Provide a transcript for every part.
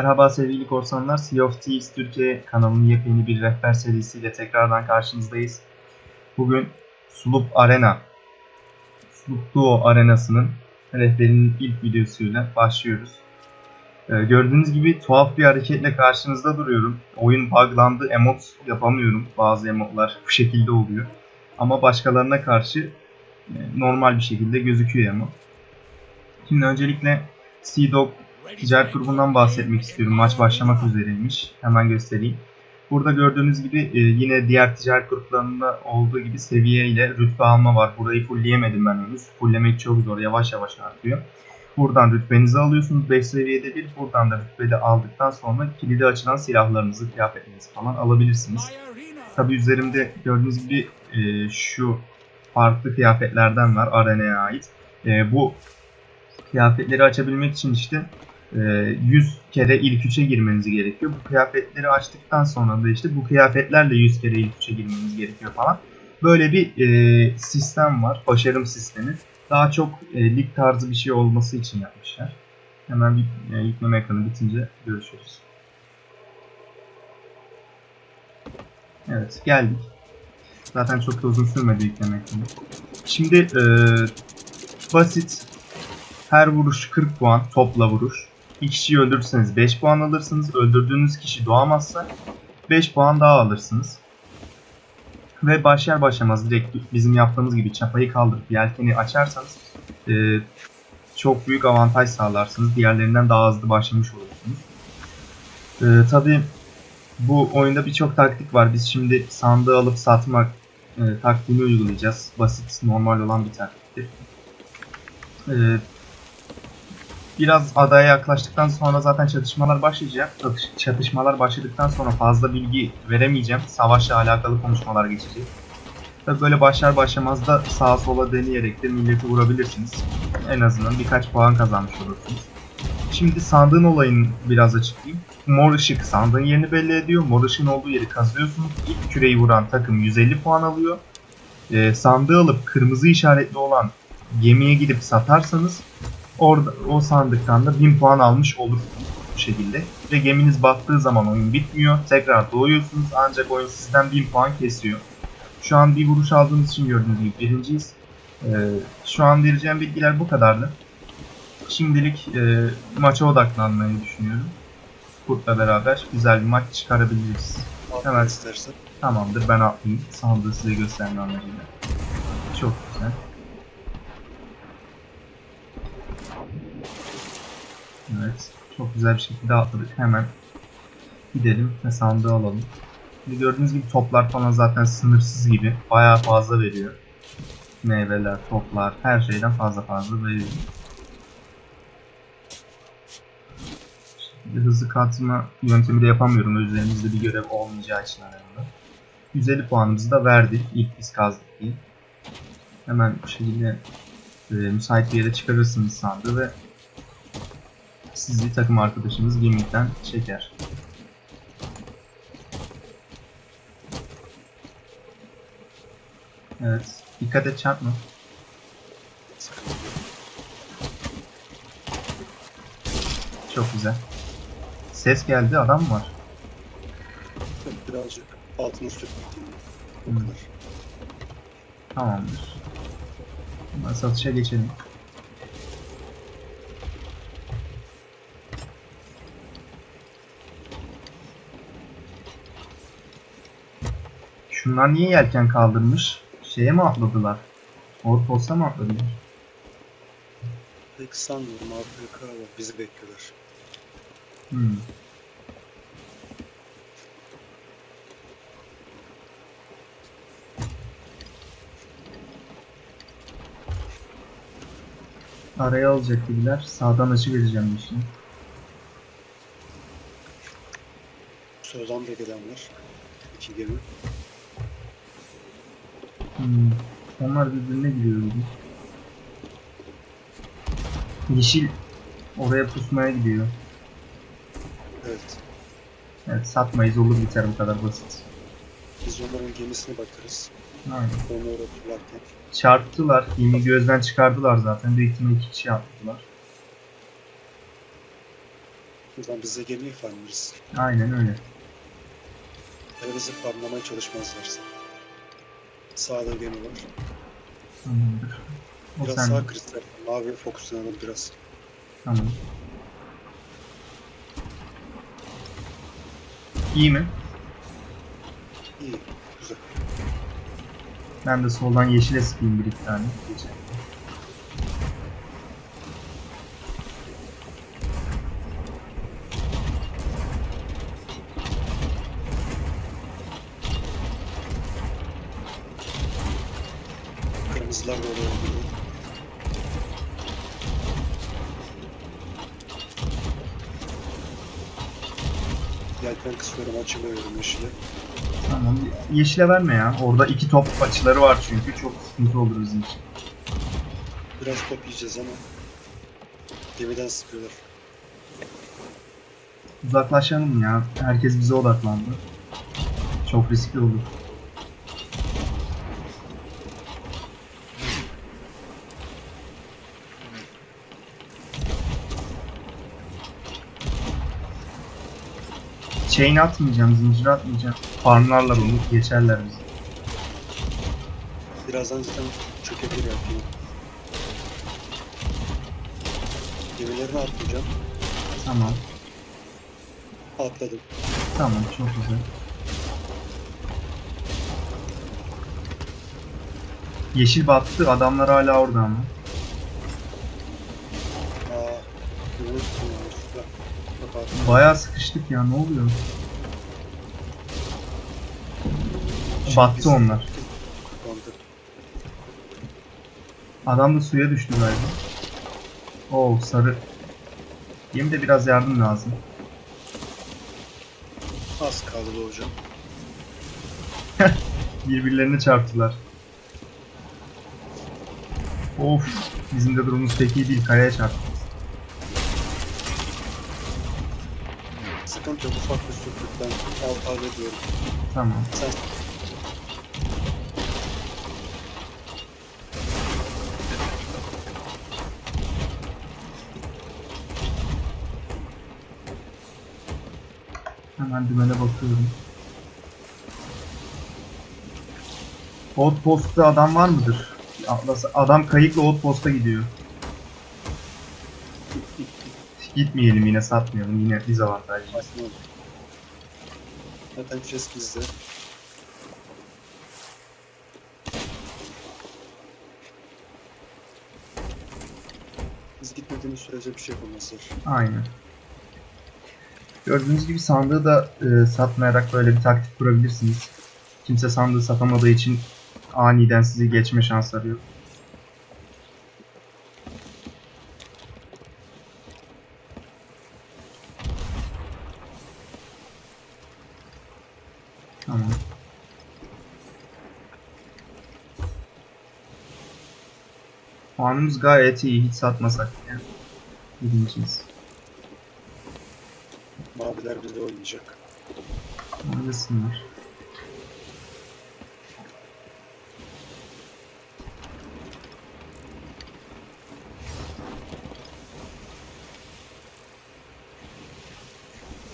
Merhaba sevgili korsanlar, Sea of Thieves Türkiye kanalının yepyeni bir rehber serisiyle tekrardan karşınızdayız. Bugün Sloop Arena, Sloop Duo arenasının rehberinin ilk videosuyla başlıyoruz. Ee, gördüğünüz gibi tuhaf bir hareketle karşınızda duruyorum. Oyun buglandı, emot yapamıyorum. Bazı emotlar bu şekilde oluyor. Ama başkalarına karşı e, normal bir şekilde gözüküyor emot. Şimdi öncelikle Sea Dog ticaret grubundan bahsetmek istiyorum. Maç başlamak üzereymiş. Hemen göstereyim. Burada gördüğünüz gibi e, yine diğer ticaret gruplarında olduğu gibi seviye ile rütbe alma var. Burayı fullleyemedim ben henüz. Fulllemek çok zor. Yavaş yavaş artıyor. Buradan rütbenizi alıyorsunuz 5 seviyede bir. Buradan da rütbede aldıktan sonra kilidi açılan silahlarınızı, kıyafetlerinizi falan alabilirsiniz. Tabi üzerimde gördüğünüz gibi e, şu farklı kıyafetlerden var arenaya ait. E, bu kıyafetleri açabilmek için işte 100 kere ilk 3'e girmeniz gerekiyor. Bu kıyafetleri açtıktan sonra da işte bu kıyafetlerle 100 kere ilk 3'e girmeniz gerekiyor falan. Böyle bir e, sistem var. Başarım sistemi. Daha çok e, lig tarzı bir şey olması için yapmışlar. Hemen bir e, yükleme ekranı bitince görüşürüz. Evet geldik. Zaten çok da uzun sürmedi yükleme ekranı. Şimdi e, basit her vuruş 40 puan topla vuruş. Bir kişiyi öldürürseniz 5 puan alırsınız. Öldürdüğünüz kişi doğamazsa 5 puan daha alırsınız. Ve başlar başlamaz direkt bizim yaptığımız gibi çapayı kaldırıp yelkeni açarsanız e, çok büyük avantaj sağlarsınız. Diğerlerinden daha hızlı başlamış olursunuz. E, Tabi bu oyunda birçok taktik var. Biz şimdi sandığı alıp satmak e, taktiğini uygulayacağız. Basit, normal olan bir taktiktir. E, biraz adaya yaklaştıktan sonra zaten çatışmalar başlayacak. Çatış- Çatışmalar başladıktan sonra fazla bilgi veremeyeceğim. Savaşla alakalı konuşmalar geçecek. Tabii böyle başlar başlamaz da sağa sola deneyerek de milleti vurabilirsiniz. En azından birkaç puan kazanmış olursunuz. Şimdi sandığın olayını biraz açıklayayım. Mor ışık sandığın yerini belli ediyor. Mor ışığın olduğu yeri kazıyorsunuz. İlk küreyi vuran takım 150 puan alıyor. Ee, sandığı alıp kırmızı işaretli olan gemiye gidip satarsanız orada o sandıktan da 1000 puan almış olursunuz bu şekilde. Ve geminiz battığı zaman oyun bitmiyor. Tekrar doğuyorsunuz ancak oyun sizden 1000 puan kesiyor. Şu an bir vuruş aldığımız için gördüğünüz gibi birinciyiz. Ee, şu an vereceğim bilgiler bu kadardı. Şimdilik e, maça odaklanmayı düşünüyorum. Kurt'la beraber güzel bir maç çıkarabiliriz. Hemen. istersen. Tamamdır ben atlayayım. Sandığı size gösterme amacıyla. Çok güzel. Evet. Çok güzel bir şekilde atladık. Hemen gidelim ve sandığı alalım. Şimdi gördüğünüz gibi toplar falan zaten sınırsız gibi. Bayağı fazla veriyor. Meyveler, toplar, her şeyden fazla fazla veriyor. Şimdi hızlı katma yöntemi de yapamıyorum. Üzerimizde bir görev olmayacağı için aramda. 150 puanımızı da verdik. İlk biz kazdık diye. Hemen bu şekilde e, müsait bir yere çıkarırsınız sandığı ve sizi takım arkadaşınız gemikten çeker. Evet. Dikkat et çarpma. Çok güzel. Ses geldi. Adam var? Birazcık altını kadar. Tamamdır. Hemen satışa geçelim. Şunlar niye yelken kaldırmış? Şeye mi atladılar? Orpos'a mı atladılar? Pek sanmıyorum AFK var. Bizi bekliyorlar. Hmm. Araya alacak gibiler. Sağdan açı vereceğim bir şey. Soldan da gelen var. İki gemi. Hmm. Onlar birbirine gidiyor gibi. Yeşil oraya pusmaya gidiyor. Evet. Evet satmayız olur biter bu kadar basit. Biz onların gemisine bakarız. Aynen. Onu orada turlarken. Çarptılar. Gemi gözden çıkardılar zaten. Büyük ihtimalle iki kişi attılar. Buradan bize gemiyi farmlarız. Aynen öyle. Ya bizi farmlamaya çalışmazlarsa. Sağda gemi var. Tamamdır. O Biraz sağ kristal. Mavi fokuslanalım biraz. Tamam. İyi mi? İyi. Güzel. Ben de soldan yeşile sıkayım bir iki tane. Geçelim. Kırmızılar da oraya gidiyor. Yelken kısıyorum açılıyorum yeşile. Tamam. Yeşile verme ya. Orada iki top açıları var çünkü. Çok sıkıntı olur bizim için. Biraz top yiyeceğiz ama gemiden sıkıyorlar. Uzaklaşalım ya. Herkes bize odaklandı. Çok riskli olur. Chain atmayacağım, zincir atmayacağım. Farmlarlar onu, geçerler bizi. Birazdan zaten çökebilir yelkeni. Gemilerini atlayacağım. Tamam, Atladım. tamam çok güzel. Yeşil battı, adamlar hala orada ama. Aa, gemi tutmuyoruz. Bak, bak abi. Bayağı sıkıştık ya, ne oluyor? Battı onlar. Bandı. Adam da suya düştü galiba. Oo sarı. Benim de biraz yardım lazım. Az kaldı hocam. Birbirlerine çarptılar. Of. Bizim de durumumuz pek iyi değil. Kayaya çarptı. Yok ufak bir sürtük ben alt hallediyorum. Tamam. Sen Hemen dümene bakıyorum. Outpost'ta adam var mıdır? Atlas, adam kayıkla outpost'a gidiyor. Gitmeyelim yine satmayalım. Yine biz avantajlıyız. Aslında Zaten chest bizde. Biz gitmediğimiz sürece bir şey yapamazlar. Aynen. Gördüğünüz gibi sandığı da e, satmayarak böyle bir taktik kurabilirsiniz. Kimse sandığı satamadığı için aniden sizi geçme şansları yok. Tamam. Puanımız gayet iyi. Hiç satmasak ya. Birinciyiz. Maviler bizde oynayacak. Oynasınlar.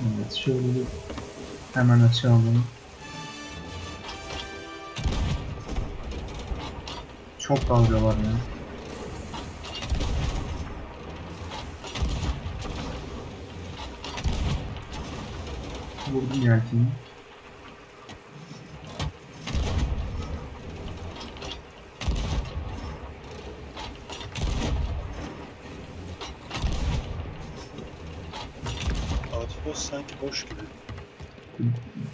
Evet şöyle bir hemen açalım. Çok dalga var ya. Vurdum yelkeni. Sanki boş gibi.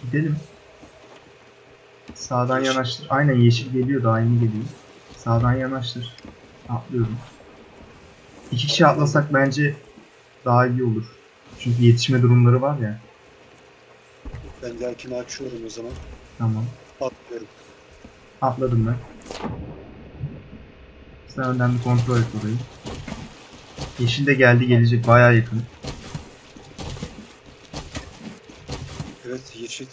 Gidelim. Sağdan Yeşil. yanaştır. Aynen yeşil geliyor daha yeni geliyor. Sağdan yanaştır. Atlıyorum. İki kişi atlasak bence daha iyi olur. Çünkü yetişme durumları var ya. Ben yelkeni açıyorum o zaman. Tamam. Atlıyorum. Atladım ben. Sen önden bir kontrol et orayı. Yeşil de geldi gelecek bayağı yakın. Evet yeşil.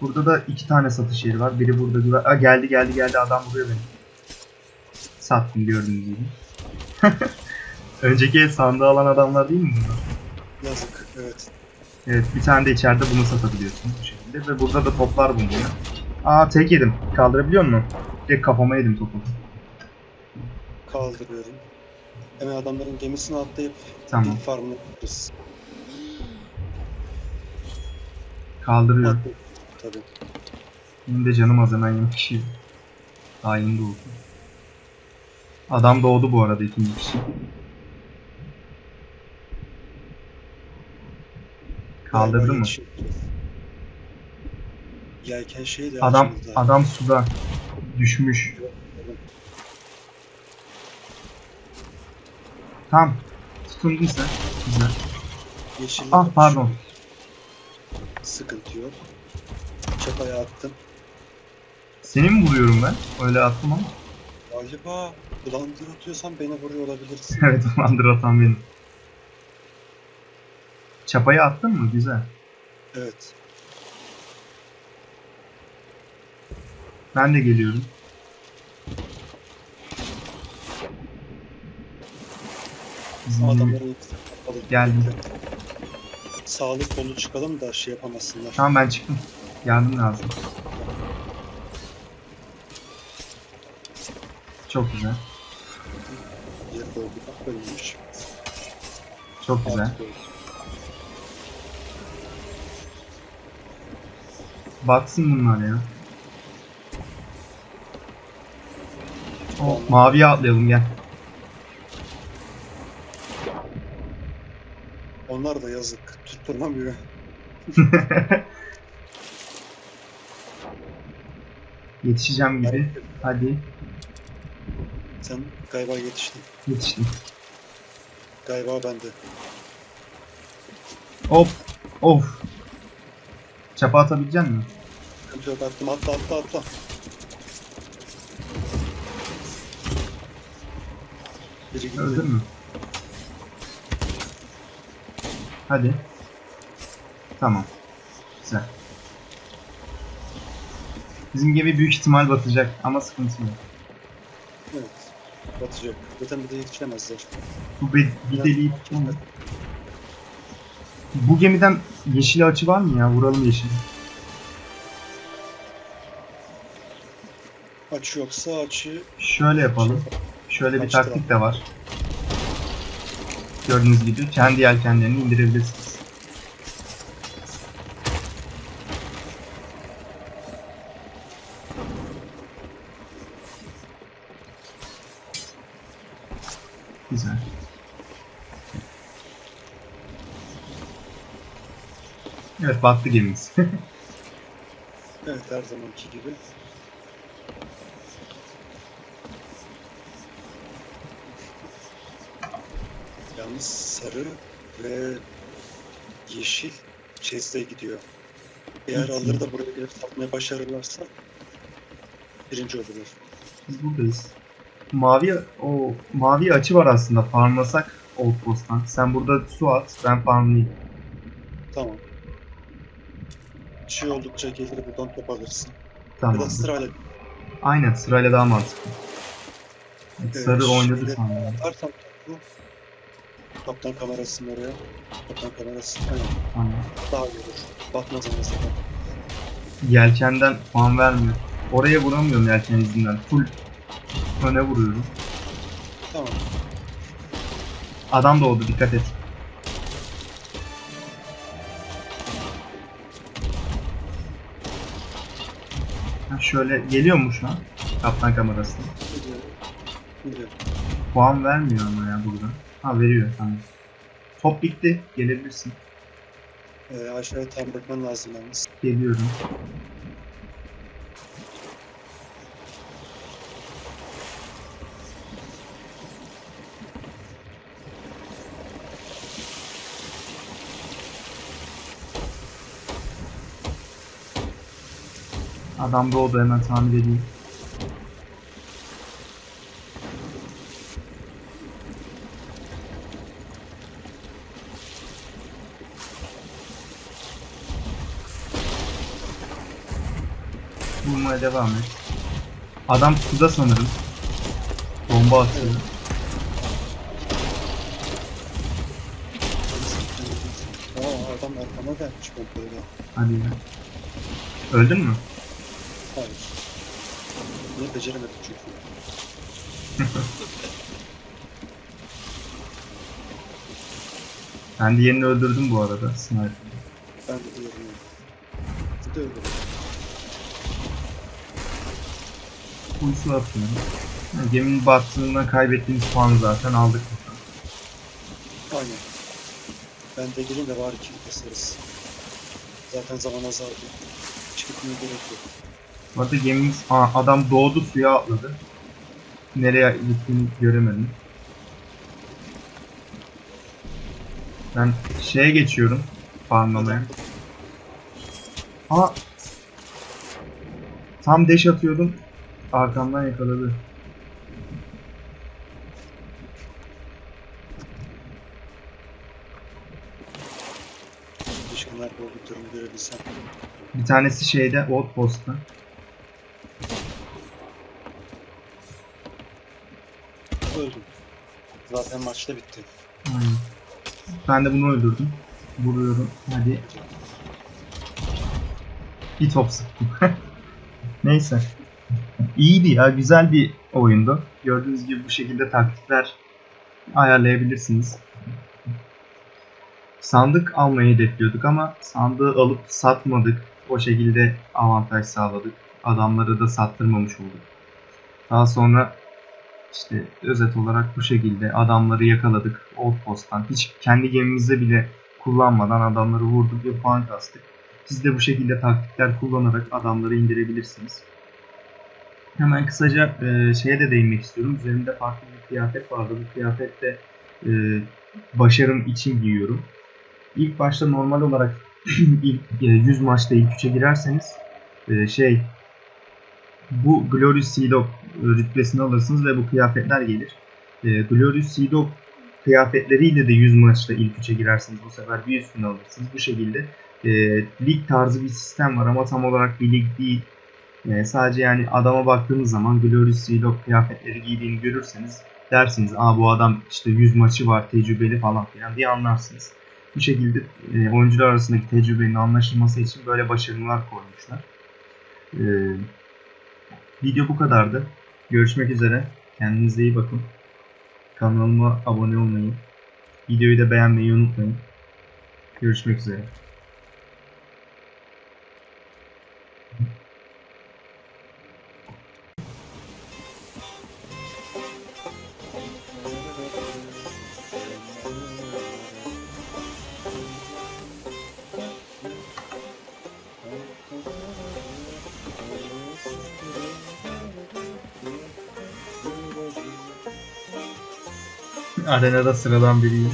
Burada da iki tane satış yeri var. Biri burada güven... Aa, geldi geldi geldi adam vuruyor beni. Sattım gördüğünüz gibi. Önceki sandığı alan adamlar değil mi bunlar? Yazık. Evet. Evet bir tane de içeride bunu satabiliyorsun bu şekilde ve burada da toplar bulunuyor. Aa tek yedim. Kaldırabiliyor musun? Direkt kafama yedim topu. Kaldırıyorum. Hemen adamların gemisine atlayıp Tamam. farmını yaparız. Kaldırıyorum. Atlayıp, Tabii. Benim de canım az hemen yemek kişi. Hain de oldu. Adam doğdu bu arada ikinci kişi. Kaldırdı mı? yetişebiliriz. Yelken şeyi de Adam adam suda düşmüş. Tamam. Tutundun sen. Güzel. Yeşil Ah pardon. Sıkıntı yok. Çapaya attım. Seni mi vuruyorum ben? Öyle attım ama. Galiba blunder atıyorsan beni vuruyor olabilirsin. evet ulandır atan benim. Çapayı attın mı? Güzel. evet. Ben de geliyorum. Kapalı. Geldim. Sağlık kolu çıkalım da şey yapamasınlar. Tamam ben çıktım. Yardım lazım. Çok güzel. Yer doldu. Bak ölmüş. Çok güzel. Batsın bunlar ya. O maviye atlayalım gel. Onlar da yazık. Tutturamıyor. Yetişeceğim gibi. Hadi. Sen galiba yetiştin. Yetiştim. Galiba bende. Hop. Of. Çapa atabilecek misin? Yok attım. Atla atla atla. Biri gitti. Öldün mü? Hadi. Tamam. Güzel. Bizim gemi büyük ihtimal batacak ama sıkıntı yok. Evet. Batacak. Zaten bir de yetişemezler. Bu bir, bir deliği. Bu gemiden yeşil açı var mı ya? Vuralım yeşil. Açı yoksa açı Şöyle yapalım. Şöyle bir Açtı. taktik de var. Gördüğünüz gibi kendi yelkenlerini indirebilirsiniz. Güzel. Evet battı gemimiz. evet her zamanki gibi. Yalnız sarı ve yeşil chest'e gidiyor. Eğer alır da buraya gelip satmaya başarırlarsa birinci olurlar. Biz buradayız. Mavi o mavi açı var aslında. Farmlasak Outpost'tan. Sen burada su at, ben farmlayayım. Tamam. Şey oldukça gelir buradan top alırsın. Ya Tamam. da sırayla Aynen sırayla daha mantıklı. Evet, Sarı oynadı sandım. atarsan topu kaptan kamerasının oraya. Kaptan kamerası aynen. Tamam. daha iyi olur. Batmaz azından. Yelkenden puan vermiyor. Oraya vuramıyorum yelken izinden. Full öne vuruyorum. Tamam. Adam doğdu dikkat et. Şöyle geliyor mu şu an? Kaptan. Biliyorum. Puan vermiyor ama ya burada. Ha veriyor tamam. Top bitti. Gelebilirsin. Ee, aşağıya tam bakman lazım yalnız. Geliyorum. Adam doğdu hemen tamir edeyim. Vurmaya devam et. Adam suda sanırım. Bomba atıyor. Aa adam arkama gelmiş bombayla. Hadi ya. Öldün mü? Hayır. Niye beceremedim çünkü. Ben de yerini öldürdüm bu arada. Sniper. Ben de diyorum ya. Bir de öyle. Pulsu atıyorum. Ha, Geminin battığından kaybettiğimiz puanı zaten aldık. Aynen. Ben de gelin de var iki keseriz. Zaten zaman azaldı. Gitmeye gerek yok. Bu arada gemimiz... Aa, adam doğdu suya atladı. Nereye gittiğini göremedim. Ben şeye geçiyorum. Farmlamaya. Aa! Tam deş atıyordum. Arkamdan yakaladı. Nerede olduklarını görebilsem. Bir tanesi şeyde, Outpost'ta. Öldüm. Zaten maçta bitti. Aynen. Ben de bunu öldürdüm. Vuruyorum. Hadi. Bir top sıktım. Neyse. İyiydi ya. Güzel bir oyundu. Gördüğünüz gibi bu şekilde taktikler ayarlayabilirsiniz. Sandık almayı hedefliyorduk ama sandığı alıp satmadık. O şekilde avantaj sağladık. Adamları da sattırmamış olduk. Daha sonra işte özet olarak bu şekilde adamları yakaladık outpost'tan. Hiç kendi gemimizde bile kullanmadan adamları vurduk ve puan kastık. Siz de bu şekilde taktikler kullanarak adamları indirebilirsiniz. Hemen kısaca e, şeye de değinmek istiyorum. Üzerimde farklı bir kıyafet vardı. Bu kıyafet de e, başarım için giyiyorum. İlk başta normal olarak ilk e, 100 maçta ilk 3'e girerseniz e, şey bu Glorious Sea Dog e, rütbesini alırsınız ve bu kıyafetler gelir. E, Glorious Sea Dog kıyafetleriyle de 100 maçta ilk 3'e girerseniz bu sefer bir üstüne alırsınız. Bu şekilde e, lig tarzı bir sistem var ama tam olarak bir lig değil. E, sadece yani adama baktığınız zaman Glorious Sea Dog kıyafetleri giydiğini görürseniz dersiniz Aa bu adam işte 100 maçı var tecrübeli falan filan diye anlarsınız. Bu şekilde e, oyuncular arasındaki tecrübenin anlaşılması için böyle başarımlar koymuşlar. E, Video bu kadardı. Görüşmek üzere. Kendinize iyi bakın. Kanalıma abone olmayı, videoyu da beğenmeyi unutmayın. Görüşmek üzere. Arenada sıradan biriyim.